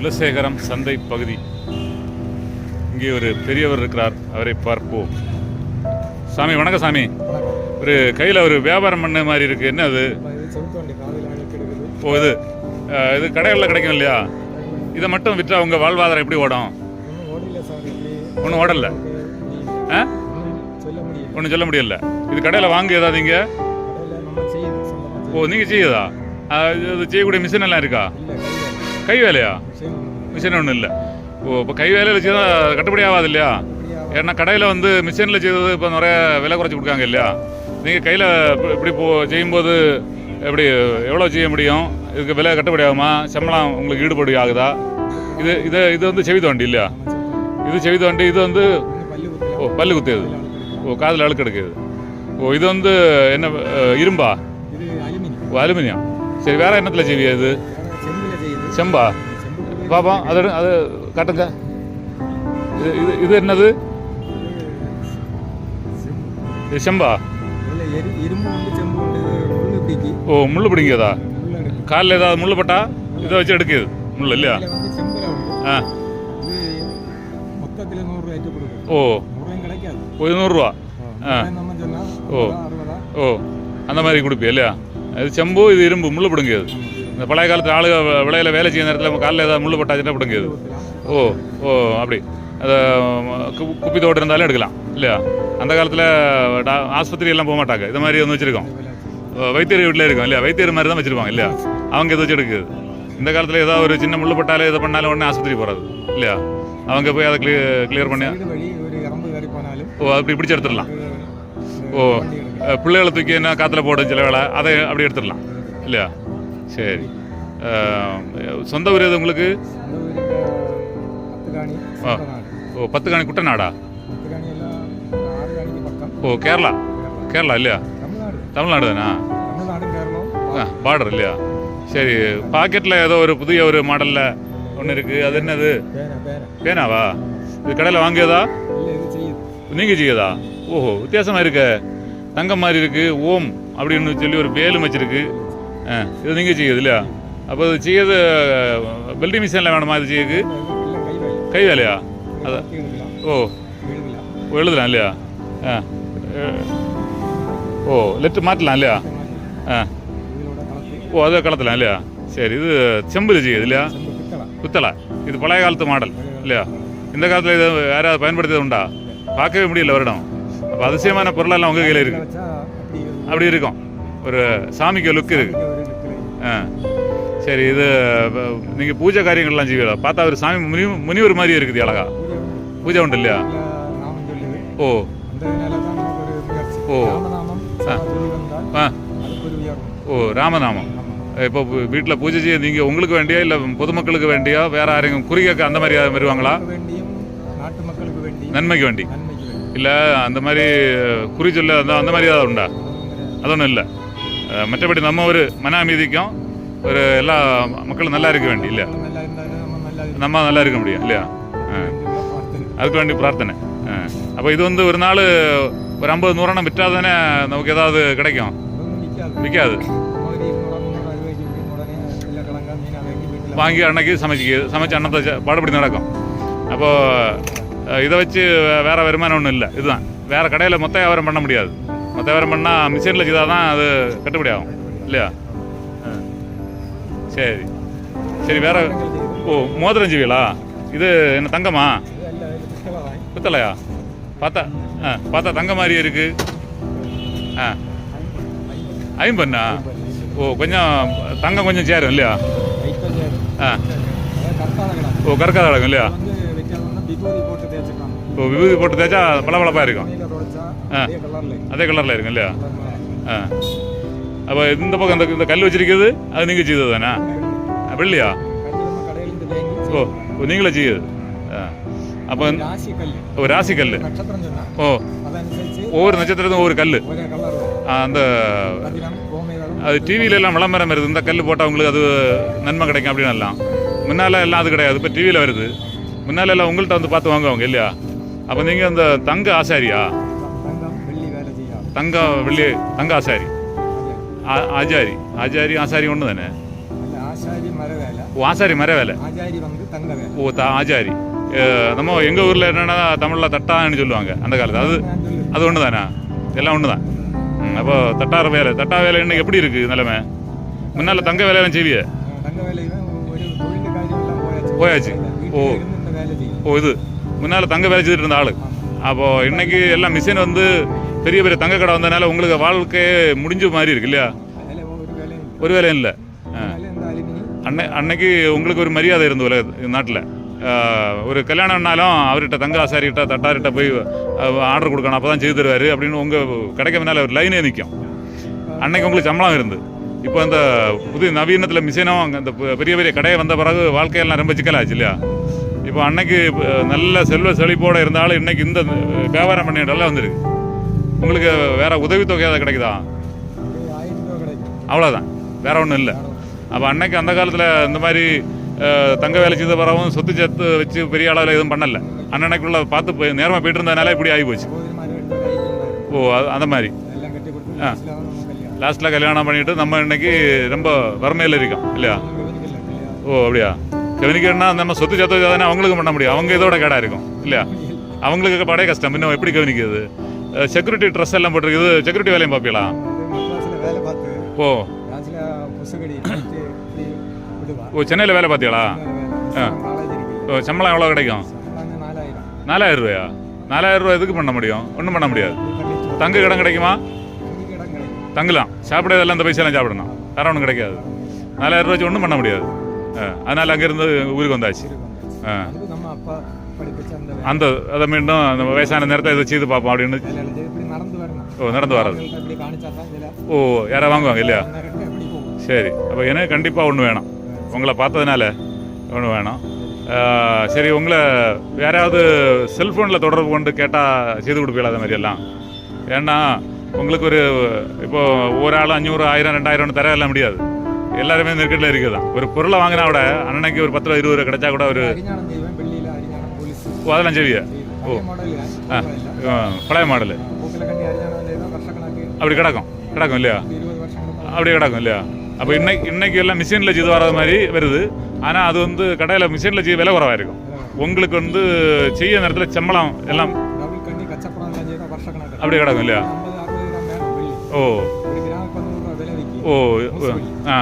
குலசேகரம் சந்தை பகுதி. இங்கே ஒரு பெரியவர் இருக்கிறார். அவரை பார்ப்போம். சாமி வணக்கம் சாமி. ஒரு கையில் ஒரு வியாபாரம் பண்ண மாதிரி இருக்கு. என்ன அது? ஓ இது இது கடைகளில் கிடைக்கும் இல்லையா? இதை மட்டும் விற்றா உங்கள் வாழ்வாதாரம் எப்படி ஓடும்? ஒன்றும் ஓடல. ஆ? ஒன்றும் சொல்ல முடியல. இது கடையில் வாங்க ஏதாவது இங்கே? ஓ நீங்கள் செய்யுதா? இது இது செய்யக்கூடிய மிஷின் எல்லாம் இருக்கா? கை வேலையா மிஷின் ஒன்றும் இல்லை. ஓ இப்போ கை வேலையில் செய்தால் கட்டுப்படி ஆகாது இல்லையா? ஏன்னா கடையில் வந்து மிஷினில் செய்தது இப்போ நிறைய விலை குறைச்சி கொடுக்காங்க இல்லையா? நீங்கள் கையில் இப்படி போ செய்யும்போது எப்படி எவ்வளோ செய்ய முடியும்? இதுக்கு விலை கட்டுப்படி ஆகுமா? சம்பளம் உங்களுக்கு ஈடுபடி ஆகுதா? இது இது இது வந்து செவி தோண்டி இல்லையா? இது செவி தோண்டி இது வந்து ஓ பல்லு குத்தியது. ஓ காதில் அழுக்கு எடுக்குது. ஓ இது வந்து என்ன இரும்பா? ஓ அலுமினியம். சரி வேற என்னத்தில் செய்வியா இது? செம்பா செம்பு பாப்போம் அது எடு- அது காட்டுங்க இது இது இது என்னது இது செம்பா இல்லை எரி இரும்பு உண்டு செம்பு உண்டு இது முள்ளு பிடிக்கி ஓ முள்ளு பிடிங்கதா முள்ளு எடுக்கு காலில் ஏதாவது முள்ளு பட்டா இதை வச்சு எடுக்குது முள்ளு இல்லையா இதில் வந்து செம்பில் உண்டு ஆ இது மொத்தத்தில் நூறுரூவா ஏற்று கொடுக்குது ஓ நூறுரூவாயும் கிடைக்காது ஒரு நூறுரூவா ஆ. நம்ம சொன்னால் ஓ. அறுபதா ஓ அந்த மாதிரி கொடுப்பியா இல்லையா இது செம்பு இது இரும்பு முள்ளு பிடுங்கியது இந்த பழைய காலத்து ஆளுக வ- விளையில வேலை செய்ய நேரத்தில் காலில் ஏதாவது முள்ளு பட்டாச்சுன்னா ஊற்றலாம் ஓ ஓ அப்படி. அதை குப்பி தோட்டம் இருந்தாலும் எடுக்கலாம் இல்லையா? அந்த காலத்தில் ஆஸ்பத்திரி எல்லாம் போக மாட்டாங்க இது மாதிரி ஒன்று வச்சுருக்கோம். வைத்தியர் வீட்டில் இருக்கும் இல்லையா? வைத்தியர் மாதிரி தான் வச்சிருப்பாங்க இல்லையா? அவங்க இதை வச்சு எடுக்குது? இந்த காலத்தில் ஏதாவது ஒரு சின்ன முள்ளு பட்டாலே இதை பண்ணாலும் உடனே ஆஸ்பத்திரி போகிறது இல்லையா? அவங்க போய் அதை கிளியர் கிளியர் பண்ணி ஓ அப்படி பிடிச்சி எடுத்துடலாம். ஓ பிள்ளைகளை தூக்கி என்ன காற்றுல போடும் சில வேலை அதை அப்படி எடுத்துடலாம் இல்லையா? சரி. சொந்த ஊர் எது உங்களுக்கு? ஓ பத்து காணி குட்டநாடா ஓ கேரளா? கேரளா இல்லையா? தமிழ்நாடு. தானா? பார்டர் இல்லையா? சரி பாக்கெட்டில் ஏதோ ஒரு புதிய ஒரு மாடலில் ஒன்று இருக்குது அது என்னது? பேனை பேனை. பேனாவா? இது கடையில் வாங்கியதா? நீங்கள் செய்யதா. ஓஹோ வித்தியாசமாக இருக்க. தங்கம் மாதிரி இருக்கு ஓம் அப்படின்னு சொல்லி ஒரு வேலும் வச்சிருக்கு. ஆ இது நீங்கள் செய்யுது இல்லையா? அப்போ இது செய்யறது வெல்டிங் மிஷினில் வேணுமா இது செய்யுது இல்லை கை வேலை. கை வேலையா அது கத்தி எடுக்கலாம் ஓ. எழுதலாம் ஓ, எழுதலாம் இல்லையா? ஆ அஹ், ஓ லெட்ரு மாற்றலாம் இல்லையா? ஆ. இதோட கலத்து ஓ அதை கலத்தலாம் இல்லையா? சரி இது செம்பில் செய்யுது இல்லையா? செம்பு பித்தளை. குத்தலை இது பழைய காலத்து மாடல் இல்லையா? இந்த காலத்தில் இது யாராவது பயன்படுத்தியது உண்டா? பார்க்கவே முடியல வருடம். அப்போ அதிசயமான பொருளெல்லாம் உங்கள் கையில் இருக்குது அப்படி இருக்கும். ஒரு சாமிக்கு லுக் இருக்கு. ஆ. சரி இது நீங்கள் பூஜை காரியங்கள்லாம் செய்வீங்களா? பார்த்தா ஒரு சாமி முனி முனிவர் மாதிரி இருக்குது அழகா. பூஜை உண்டு. இல்லையா? ஓ. ஓ. ஆ. ஓ ராமநாமம். இப்போ வீட்டில் பூஜை செய்ய நீங்கள் உங்களுக்கு வேண்டியா இல்லை பொதுமக்களுக்கு வேண்டியா வேற யாரையும் குறிக்க அந்த மாதிரி வருவாங்களா? நன்மைக்கு வேண்டி. இல்லை அந்த மாதிரி குறி சொல்ல அந்த அந்த மாதிரி ஏதாவது உண்டா? அது ஒன்றும் இல்லை. மற்றபடி நம்ம ஒரு மன அமைதிக்கும் ஒரு எல்லா மக்களும் நல்லா இருக்க வேண்டி இல்லையா? நல்லா இருந்தாலும் நம்ம நல்லா இருக்க முடியும் இல்லையா? அதுக்கு வேண்டி பிரார்த்தனை. அப்போ இது வந்து ஒரு நாள் ஒரு ஐம்பது நூறெண்ணம் விற்றா தானே நமக்கு ஏதாவது கிடைக்கும்? விற்காது வாங்கி அன்னைக்கு சமைச்சிக்க சமைச்சு அன்னத்தை பாடுபடி நடக்கும். அப்போது இதை வச்சு வேறு வருமானம் ஒன்றும் இல்லை. இதுதான். வேறு கடையில் மொத்த வியாபாரம் பண்ண முடியாது. மற்ற வேறு பண்ணால் மிஷினில் செய்தால் தான் அது கட்டுப்படி ஆகும். இல்லையா? ஆ. சரி. சரி வேற ஓ மோதிரம் ஜீவிகளா இது என்ன தங்கமா? குத்தலையா? பித்தளையா பார்த்தா ஆ பார்த்தா தங்க மாதிரியே இருக்கு. ஆ. ஐம்பண்ணா? ஓ கொஞ்சம் தங்கம் கொஞ்சம் சேரும் இல்லையா? ஆ. ஓ கற்காத அழகும் இல்லையா? வைக்காதோம்னா விபூதி போட்டு ஓ தேய்ச்சா பளபளப்பாக இருக்கும். ஆ. அதே கலரில் இருக்கும். இல்லையா? ஆ. அப்போ இந்த பக்கம் இந்த இந்த கல் வச்சிருக்கிறது அது நீங்கள் செய்தது தானே? வெள்ளியா? ஓ ஓ நீங்களே செய்யுது. ஆ. அப்போ ஒரு ராசி கல் ஓ ஒவ்வொரு நட்சத்திரத்துக்கும் ஒவ்வொரு கல் அந்த அது டிவியில எல்லாம் விளம்பரம் வருது. இந்த கல் போட்டால் உங்களுக்கு அது நன்மை கிடைக்கும் அப்படின்னு எல்லாம். முன்னால எல்லாம் அது கிடையாது. இப்போ டிவியில் வருது. முன்னால எல்லாம் உங்கள்கிட்ட வந்து பார்த்து வாங்குவாங்க இல்லையா? அப்போ நீங்கள் அந்த தங்க ஆசாரியா? தங்க ஆசாரி. ஆ- ஆச்சாரி ஆச்சாரி ஆசாரி ஒன்று தானே? அல்ல ஆசாரி மர வேலை ஓ ஆசாரி மர வேலை. ஓ த ஆச்சாரி நம்ம எங்கள் ஊரில் என்னென்னா தமிழில் தட்டான்னு சொல்லுவாங்க அந்த காலத்து அது அது ஒன்று தானே? எல்லாம் ஒன்று தான். அப்போ தட்டார வேலை. தட்டா வேலை இன்னைக்கு எப்படி இருக்குது நிலைமை? முன்னால் தங்க வேலையெல்லாம் செய்வியே? போயாச்சு ஓ. ஓ இது. முன்னால் தங்க வேலை செய்துட்டு இருந்த ஆள். அப்போது இன்னைக்கு எல்லாம் மிஷின் வந்து பெரிய பெரிய தங்க கடை வந்ததுனால உங்களுக்கு வாழ்க்கையே முடிஞ்ச மாதிரி இருக்கு இல்லையா? ஒரு வேலையும் இல்லை. அன்னை அன்னைக்கு உங்களுக்கு ஒரு மரியாதை இருந்து உலக நாட்டில். ஒரு கல்யாணம்னாலும் அவர்கிட்ட தங்க ஆசாரிகிட்ட தட்டார்கிட்ட போய் ஆர்டர் கொடுக்கணும் அப்போ தான் செய்து தருவார் அப்படின்னு உங்கள் கடைக்கு முன்னால் ஒரு லைனே நிற்கும் அன்னைக்கு உங்களுக்கு சம்பளம் இருந்து இப்போ அந்த புது நவீனத்தில் மிஷினும் அந்த பெரிய பெரிய கடையை வந்த பிறகு வாழ்க்கையெல்லாம் ரொம்ப சிக்கலாச்சு இல்லையா? இப்போ அன்னைக்கு நல்ல செல்வ செழிப்போடு இருந்தாலும் இன்னைக்கு இந்த வியாபாரம் வியாபாரம் பண்ணிட்டெல்லாம் வந்துருக்கு உங்களுக்கு வேற உதவித்தொகை ஏதாவது கிடைக்குதா? அவ்வளோதான் வேற ஒன்றும் இல்லை. அப்போ அன்னைக்கு அந்த காலத்தில் இந்த மாதிரி தங்க வேலை செய்த பிறகும் சொத்து சேர்த்து வச்சு பெரிய அளவில் எதுவும் பண்ணலை. அன்னன்னைக்குள்ள பார்த்து போய் நேரமாக போயிட்டு இருந்ததுனால இப்படி ஆகி போச்சு. ஓ அது- அந்த மாதிரி. ஆ. லாஸ்ட்டில் கல்யாணம் பண்ணிட்டு நம்ம இன்னைக்கு ரொம்ப வறுமையில் இருக்கோம் இல்லையா? ஓ அப்படியா? கம்யூனிகேட்னா நம்ம சொத்து சத்து தானே அவங்களுக்கும் பண்ண முடியும். அவங்க இதோட கேடா இருக்கும் இல்லையா? அவங்களுக்கு படைய கஷ்டம். இன்னும் எப்படி கவனிக்கிறது செக்யூரிட்டி ட்ரெஸ் எல்லாம் போட்டிருக்குது. செக்யூரிட்டி வேலையும் பார்ப்பீங்களா? ஓ. ஓ சென்னையில் வேலை பார்த்தீங்களா ஓ சம்பளம் எவ்வளோ கிடைக்கும்? நாலாயிரம். ரூபாயா? நாலாயிரம் ரூபா எதுக்கு பண்ண முடியும்? ஒன்றும் பண்ண முடியாது. தங்க இடம் கிடைக்குமா? தங்கலாம். சாப்பிடாதெல்லாம் இந்த பைசாலாம் சாப்பிடணும். வேற ஒன்றும் கிடைக்காது. நாலாயிரம் ரூபா வச்சு ஒன்றும் பண்ண முடியாது. அதனால அங்கேருந்து ஊருக்கு வந்தாச்சு நம்ம அப்பா அந்த அதை மீண்டும் அந்த வயசான நேரத்தை இதை செய்து பார்ப்போம் அப்படின்னு ஓ நடந்து வர்றது ஓ யாராவது வாங்குவாங்க இல்லையா சரி அப்போ எனக்கு கண்டிப்பாக ஒன்று வேணும் உங்களை பார்த்ததுனால ஒன்று வேணும் சரி உங்களை யாராவது செல்ஃபோனில் தொடர்பு கொண்டு கேட்டால் செய்து கொடுப்பீங்களா அது மாதிரி எல்லாம் ஏன்னா உங்களுக்கு ஒரு இப்போ ஒரு ஆள் அஞ்சூறு ஆயிரம் ரெண்டாயிரம்னு தர எல்லாம் முடியாது எல்லாருமே நெருக்கடியில் இருக்குது தான். ஒரு பொருளை வாங்கினா கூட அன்னைக்கு ஒரு பத்து ரூபா இருபது ரூபா கிடைச்சா கூட ஒரு ஓ அதெல்லாம் செய்விய ஓ. ஆ. பழைய மாடலு. அப்படி கிடக்கும். கிடக்கும் இல்லையா? அப்படியே கிடக்கும் இல்லையா? அப்போ இன்னைக்கு இன்னைக்கு எல்லாம் மிஷினில் செய்து வராத மாதிரி வருது. ஆனால் அது வந்து கடையில் மிஷினில் செய்ய விலை குறவாக இருக்கும். உங்களுக்கு வந்து செய்ய நேரத்தில் சம்பளம் எல்லாம் அப்படியே கிடக்கும் இல்லையா? ஓ. ஓ ஆ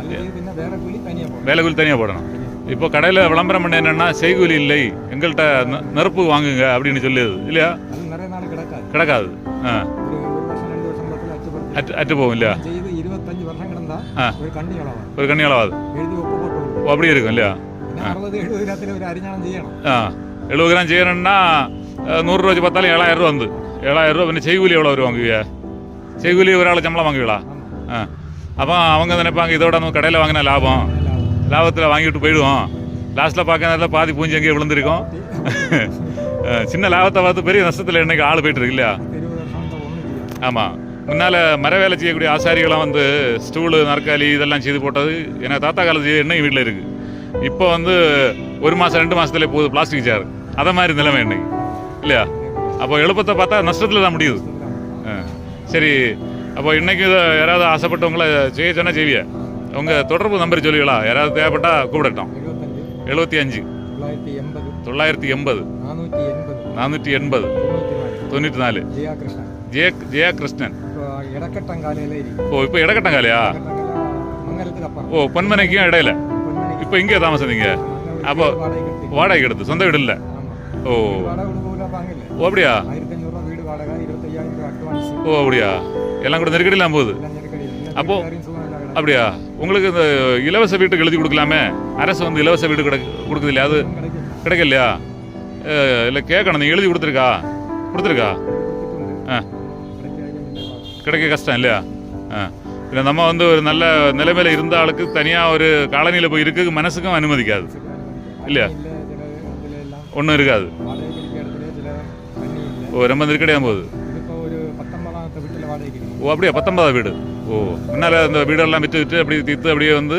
அது பின்ன வேற கூலி தனியாக போகும் வேலை கூலி தனியாக போடணும் இப்போ கடையில் விளம்பரம் பண்ண என்னென்னா செய்கூலி இல்லை எங்கள்கிட்ட நெ- நெருப்பு வாங்குங்க அப்படின்னு சொல்லியது இல்லையா அது நிறைய நாள் கிடக்காது கிடக்காது ஆ ஒரு ஒரு வருஷம் ரெண்டு வருஷம் பத்தில் அச்சுப்படுத்தி அட்டு அட்டு போகும் இல்லையா செய்து இருபத்தஞ்சு வருஷம் கிடந்தா ஆ. ஒரு கண்ணி அளவா ஒரு கண்ணி அளவாது எழுதி ஒப்பு போட்டு விடும். ஓ அப்படி இருக்கும் இல்லையா പിന്നെ അറുപത് എഴുപത് ഗ്രാമത്തിൽ ഒരു അരിഞ്ഞാണം ചെയ്യണം ஆ எழுபது கிராம் செய்யணும்னா அஹ், நூறுரூவா வச்சு பார்த்தாலும் ஏழாயிரம் ரூபா வந்து ஏழாயிரம் ரூபா പിന്നെ செய்கூலி எவ்வளோ வரும் வாங்குவியா செய்கூலி ஒரு ஆள் சம்பளம் வாங்குவீங்களா ஆ அப்போ அவங்க நினைப்பாங்க? இதோட நம்ம கடையில் வாங்கின லாபம். லாபத்தில் வாங்கிட்டு போயிடுவோம். லாஸ்ட்டில் பார்க்க நேரத்தில் பாதி பூஞ்சி எங்கேயே விழுந்திருக்கும். சின்ன லாபத்தை பார்த்து பெரிய நஷ்டத்தில் இன்றைக்கி ஆள் போயிட்டு இருக்கு இல்லையா? ஆமாம் முன்னால் மர வேலை செய்யக்கூடிய ஆசாரிகளாம் வந்து ஸ்டூலு நற்காலி இதெல்லாம் செய்து போட்டது. ஏன்னா தாத்தா காலத்து என்னைக்கு வீட்டில் இருக்குது இப்போ வந்து ஒரு மாதம் ரெண்டு மாதத்துலேயே போகுது பிளாஸ்டிக் சேர் அதை மாதிரி நிலைமை இன்னைக்கு. இல்லையா? அப்போ எழுப்பத்தை பார்த்தா நஷ்டத்தில் தான் முடியுது. சரி அப்போ இன்றைக்கி இதை யாராவது ஆசைப்பட்டவங்கள செய்ய சொன்னால் செய்விய உங்கள் தொடர்பு நம்பர் சொல்லுவீங்களா? யாராவது தேவைப்பட்டால் கூப்பிடட்டும். எழுபத்தி அஞ்சு. தொள்ளாயிரத்தி எண்பது. நானூற்றி எண்பது. தொண்ணூற்றி நாலு. ஜெய ஜெயா கிருஷ்ணன் ஓ இப்போ இடக்கட்டங்காலையா ஓ பொன்மனைக்கும் இடையில. இப்போ இங்கே தாமசம் நீங்கள் அப்போ வாடகை எடுத்து சொந்த வீடு இல்லை. ஓ. ஓ அப்படியா? ஓ அப்படியா? எல்லாம் கூட நெருக்கடி இல்லாமல் போகுது. அப்போது அப்படியா? உங்களுக்கு இந்த இலவச வீட்டுக்கு எழுதி கொடுக்கலாமே? அரசு வந்து இலவச வீடு கிடை கொடுக்குது இல்லையா? அது கிடைக்கலையா? இல்லை கேட்கணும் நீங்கள் எழுதி கொடுத்துருக்கா? கொடுத்துருக்கா? ஆ கிடைக்க கஷ்டம் இல்லையா? ஆ இல்லை நம்ம வந்து ஒரு நல்ல நிலைமையில் இருந்த ஆளுக்கு தனியாக ஒரு காலனியில் போய் இருக்கு மனசுக்கும் அனுமதிக்காது இல்லையா? ஒன்றும் இருக்காது. ஓ ரொம்ப நெருக்கடியாக போகுது. ஓ அப்படியா? பத்தொன்பதா வீடு. ஓ முன்னால் அந்த வீடெல்லாம் விற்று விற்று அப்படி தித்து அப்படியே வந்து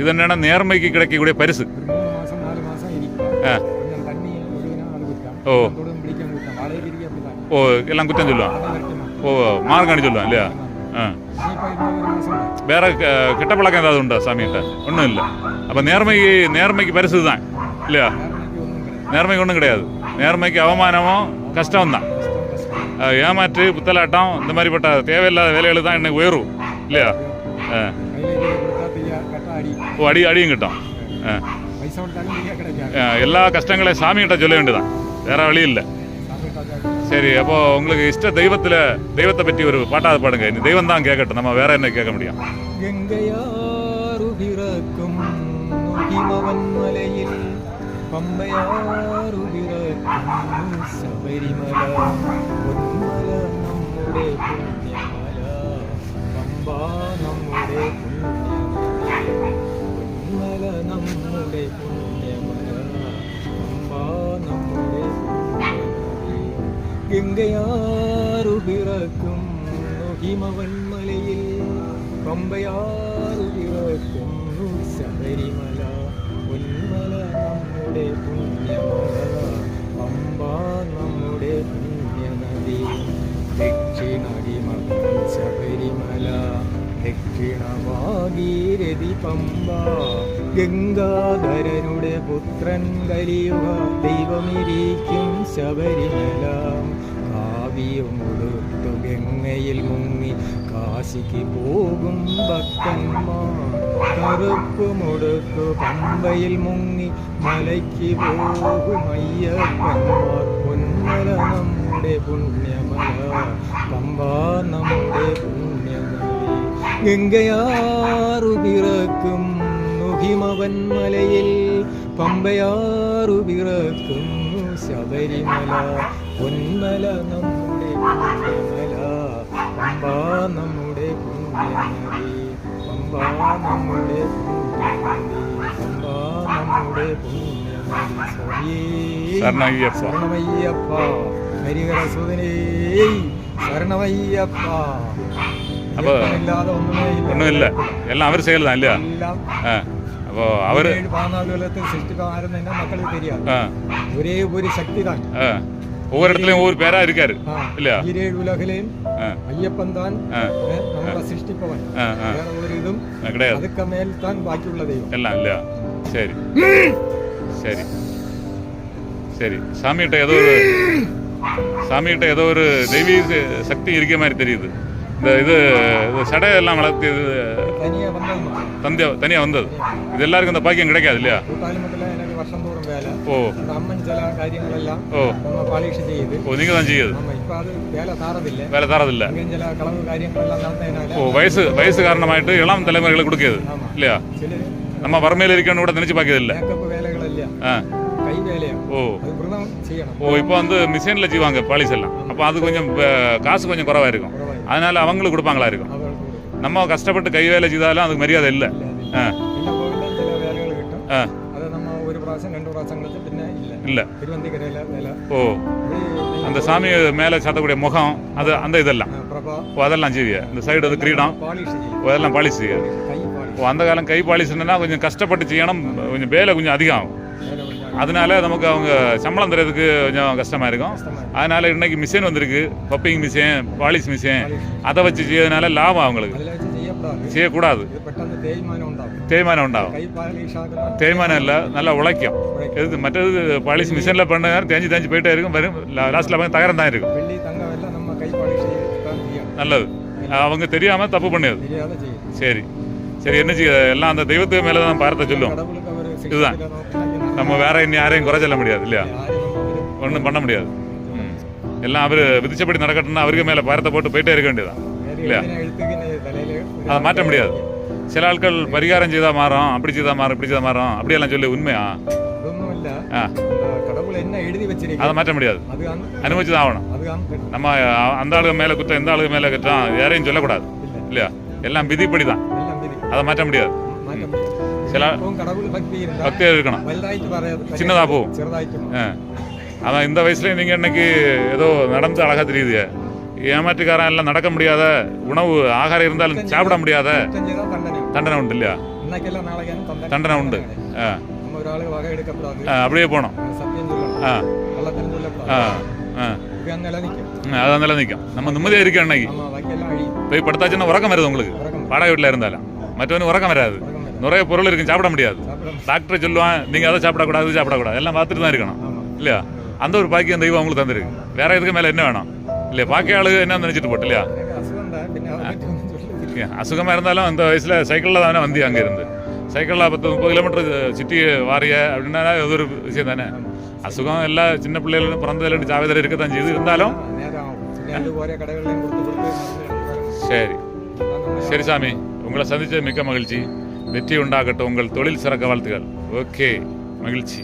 இது என்னன்னா நேர்மைக்கு கிடைக்கக்கூடிய பரிசு. ஆ. ஓ. ஓ எல்லாம் குற்றம் சொல்லுவான். ஓ மார்காணி சொல்லுவான் இல்லையா? ஆ. வேற கெட்ட பழக்கம் ஏதாவது உண்டா சாமிகிட்ட? ஒன்றும் இல்லை. அப்போ நேர்மைக்கு நேர்மைக்கு பரிசு தான் இல்லையா? நேர்மைக்கு ஒன்றும் கிடையாது. நேர்மைக்கு அவமானமும் கஷ்டம் தான் ஏமாற்று புத்தலாட்டம் இந்த மாதிரிப்பட்ட தேவையில்லாத வேலைகள் தான் எனக்கு உயரும். இல்லையா? ஓ அடி அடியும் கிட்டும். எல்லா கஷ்டங்களையும் சாமிகிட்ட சொல்ல வேண்டியதான் வேற வழி இல்லை. சரி அப்போது உங்களுக்கு இஷ்ட தெய்வத்தில் தெய்வத்தை பற்றி ஒரு பாட்டாவது பாடுங்க. இந்த தெய்வம் தான் கேட்கட்டும். நம்ம வேற என்ன கேட்க முடியும்? எங்கையாறு பிறக்கும் നമ്മുടെ പുണ്യമല പമ്പ നമ്മുടെ പുണ്യമല നമ്മുടെ പുണ്യമല പമ്പ നമ്മുടെ ഗംഗയാറു പിറക്കും ഹിമവൻമലയിൽ പമ്പയാറു പിറക്കും ശബരിമല. ദക്ഷിണഭാഗീരഥി പമ്പ ഗംഗാധരനുടെ പുത്രൻ കലിയുക ദൈവമിരിക്കും ശബരിമല. കാവ്യമുടുത്തു ഗംഗയിൽ മുങ്ങി കാശിക്ക് പോകും ഭക്തന്മാർ കറുപ്പുമുടുത്തു പമ്പയിൽ മുങ്ങി മലയ്ക്ക് പോകും അയ്യപ്പന്മാർ. പൊന്മല നമ്മുടെ പുണ്യമല. പമ്പ നമ്മുടെ ഗംഗയാറു പിറക്കും ഹിമവൻ മലയിൽ പമ്പയാറു പിറക്കുന്നു ശബരിമല. പൊന്മല നമ്മുടെ പുണ്യമല പമ്പ നമ്മുടെ പുണ്യനദി പമ്പ നമ്മുടെ പുണ്യനദി പമ്പ നമ്മുടെ പുണ്യനദി സ്വർണമയ്യപ്പ ഹരിഹരസുദനേ സ്വർണമയ്യപ്പ അപ്പൊ ഇല്ലാതെ ഒന്നുമേ ഇല്ല ஒன்றும் இல்லை எல்லாம் அவர் செயல் தான் இல்லையா എല്ലാം ஆ அப்போ அவர் ഏഴ് പതിനാല് കൊല്ലത്തിൽ സൃഷ്ടിക്കാരും തന്നെ മക്കൾക്ക് தெரியாது ஆ ஒரே ஒரு சக்தி தான் ஆ ஒவ்வொரு இடத்துலையும் ஒவ்வொரு பேரா இருக்காரு ஆ. இல்லையா ஈரேழு உலகிலேயும் ஆ ஐயப்பன் தான் ஆ ഏ, നമ്മളെ സൃഷ്ടിപ്പവൻ ஆ ஆ വേറെ ഒരു ഇതും ஆ, கிடையாது അതുക്കെ മേൽ താൻ ബാക്കിയുള്ള ദൈവം எல்லாம் இல்லையா சரி சரி சரி சாமிகிட்ட ஏதோ ஒரு சாமிகிட்ட ஏதோ ஒரு தெய்வீக ச- சக்தி இருக்க மாதிரி தெரியுது இந்த இது இது சடையெல்லாம் வளர்த்து இது தந்தியா தனியாக வந்தது இது எல்லாருக்கும் இந்த பாக்கியம் கிடைக்காது இல்லையா ഓ ഓ ഓ നിങ്ങൾ തന്നെ ചെയ്യത് വേല താറതില്ല ഓ വയസ്സ് വയസ്സ് കാരണമായിട്ട് ഇളം തലമുറകളെ കൊടുക്കരുത് ഇല്ല നമ്മ പറമ്പയിലിരിക്കണം ഇവിടെ നനച്ച് പാക്കിയതില്ല ആ ஓ. ஓ இப்போ வந்து மிஷினில் செய்வாங்க பாலிஸ் எல்லாம். அப்போ அது கொஞ்சம் காசு கொஞ்சம் குறவாக இருக்கும் அதனால் அவங்களுக்கு கொடுப்பாங்களா இருக்கும் நம்ம கஷ்டப்பட்டு கை வேலை செய்தாலும் அதுக்கு மரியாதை இல்லை. ஆ. ஆ. இல்லை. ஓ. அந்த சாமி மேலே சாத்தக்கூடிய முகம் அது அந்த இதெல்லாம். ஓ அதெல்லாம் செய்விய? இந்த சைடு அது கிரீடம். ஓ அதெல்லாம் பாலிஷ் ஓ அந்த காலம் கை பாலிஷ்னா கொஞ்சம் கஷ்டப்பட்டு செய்யணும். கொஞ்சம் வேலை கொஞ்சம் அதிகம் ஆகும். அதனால நமக்கு அவங்க சம்பளம் தரதுக்கு கொஞ்சம் கஷ்டமாக இருக்கும். அதனால இன்றைக்கி மிஷின் வந்திருக்கு. பப்பிங் மிஷின் பாலிஷ் மிஷின் அதை வச்சு செய்யறதுனால லாபம் அவங்களுக்கு. செய்யக்கூடாது. தேய்மானம் உண்டாகும். தேய்மானம் இல்லை நல்லா உழைக்கும். எது மற்றது பாலிஷ் மிஷினில் பண்ண தேஞ்சு தேஞ்சு போயிட்டே இருக்கும். வரும் லாஸ்ட்டில் பார்த்து தகரம் தான் இருக்கும். நல்லது. அவங்க தெரியாமல் தப்பு பண்ணியது சரி. சரி என்ன செய்ய எல்லாம் அந்த தெய்வத்துக்கு மேலே தான் பாரத்தை சொல்லும் இதுதான். நம்ம வேற இன்னும் யாரையும் குறை சொல்ல முடியாது இல்லையா? ஒன்றும் பண்ண முடியாது. எல்லாம் அவர் விதிச்சபடி நடக்கட்டும்னா அவருக்கு மேலே பாரத்தை போட்டு போயிட்டே இருக்க வேண்டியதான் இல்லையா? அதை மாற்ற முடியாது. சில ஆட்கள் பரிகாரம் செய்தால் மாறும் அப்படி செய்தால் மாறும் இப்படி செய்தால் மாறும் அப்படியெல்லாம் சொல்லி உண்மையா? ஆ. அதை மாற்ற முடியாது. அனுபவிச்சு தான் ஆகணும். நம்ம அந்த ஆளுக்கு மேலே குற்றம் இந்த ஆளுக்கு மேலே குற்றம் யாரையும் சொல்லக்கூடாது இல்லையா? எல்லாம் விதிப்படி தான் அதை மாற்ற முடியாது. മാറ്റം சில ഇപ്പം കടവുൾ ഭക്തി ഇരുന്നാൽ பக்தியாக இருக்கணும் വലുതായിട്ട് പറയാതെ சின்னதா போகும். ചെറുതായിട്ട് ஆ. அதான் இந்த வயசுல நீங்க இன்னைக்கு ஏதோ நடந்து அழகா தெரியுது ஏமாற்றுக்காரன் எல்லாம் நடக்க முடியாத உணவு ஆகாரம் இருந்தாலும் சாப்பிட முடியாத കുറ്റം ചെയ്താൽ തണ്ടനെ தண்டனை உண்டு இல்லையா ഇന്നൊക്കെല്ലാം നാളെയാണ് തണ്ടന தண்டனை உண்டு ஆ. നമ്മ ഒരാൾ വക എടുക്കപ്പെടാതെ ஆ, அப்படியே போனோம் സത്യം ചൊല്ലണം ஆ കള്ളത്തരം ஆ ചൊല്ലപ്പെടാതെ ஆ ഇത് ஆரோக்கியம் நிலநிக்கும் ம், அதான் நிலநிற்கும் நம்ம நிம்மதியாக இருக்கணும் அன்னைக்கு ஆமாம் பாக்கியெல்லாம் அழியும் போய் படுத்தாச்சுன்னா உறக்கம் வருது உங்களுக்கு உறக்கம் வாடகை வீட்டில் இருந்தாலும் மற்றவனு உறக்கம் வராது உறக்கம் வரும். நிறைய பொருள் இருக்கும் சாப்பிட முடியாது. டாக்டர் சொல்லுவான் நீங்கள் அதை சாப்பிடக்கூடாது சாப்பிடக்கூடாது. எல்லாம் பார்த்துட்டு தான் இருக்கணும் இல்லையா? அந்த ஒரு பாக்கியம் தெய்வம் உங்களுக்கு தந்திருக்கு. வேற எதுக்கு மேலே என்ன வேணும்? இல்லையா? பாக்கிய ஆளு என்ன நினச்சிட்டு போட்டு இல்லையா? எனக்கு அசுகம் தான் பின்ன அதை பற்றி ஒன்றும் சொல்ல. ஏன், அசுகமா இருந்தாலும் அந்த வயசுல சைக்கிளில் தானே வந்தி அங்கே இருந்து. சைக்கிளில் பத்து முப்பது கிலோமீட்டர் சுற்றி வாரிய அப்படின்னா அது ஒரு விஷயம் தானே. அசுகம் எல்லா சின்ன பிள்ளைகளும் பிறந்ததுலேருந்து சாவதில் இருக்க தான் செய்து இருந்தாலும். சரி. சரி சாமி உங்களை சந்திச்சது மிக்க மகிழ்ச்சி. வெற்றி உண்டாகட்டும். உங்கள் தொழில் சிறக்க வாழ்த்துக்கள் ஓகே மகிழ்ச்சி.